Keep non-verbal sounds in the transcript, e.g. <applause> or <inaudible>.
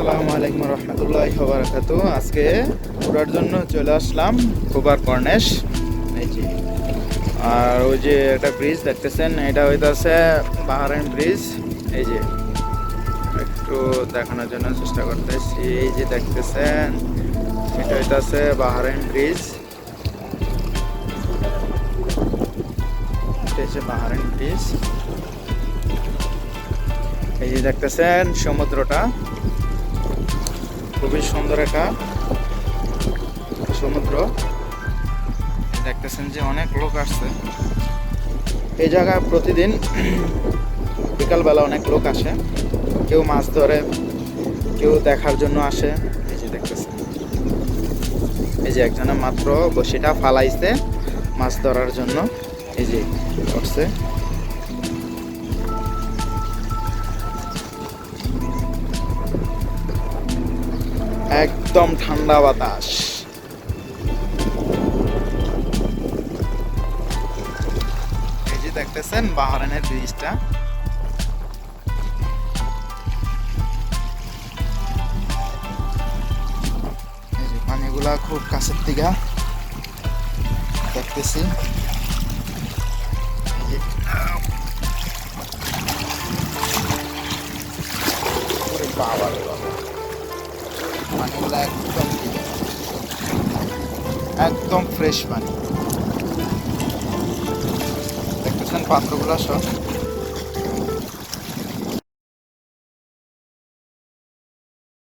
আসসালামু আলাইকুম রহমতুল্লাহ বারাকাতু আজকে ঘোরার জন্য চলে আসলাম কোবার কর্নেশ আর ওই যে একটা ব্রিজ দেখতেছেন, এটা হইতাছে বাহারাইন ব্রিজ এই যে, একটু দেখানোর জন্য চেষ্টা করতেছি। এই যে দেখতেছেন, এটা হইতাছে বাহারাইন ব্রিজ এটা হচ্ছে বাহারাইন ব্রিজ এই যে দেখতেছেন সমুদ্রটা। খুবই সুন্দর একটা সমুদ্র। দেখতেছেন যে অনেক লোক আসছে। এই জায়গায় প্রতিদিন <clears throat> বিকালবেলা অনেক লোক আসে। কেউ মাছ ধরে, কেউ দেখার জন্য আসে। এই যে দেখতেছেন। এই যে একজনে মাত্র বসিটা ফালাইছে মাছ ধরার জন্য। এই যে করছে একদম ঠান্ডা বাতাস। এই যে দেখতেছেন বাহারানের ব্রিজটা। পানিগুলা খুব কাছের থেকে দেখতেছি। বাবা বাবা। পানিগুলো একদম একদম ফ্রেশ পানি। দেখতেছেন পাত্রগুলো সব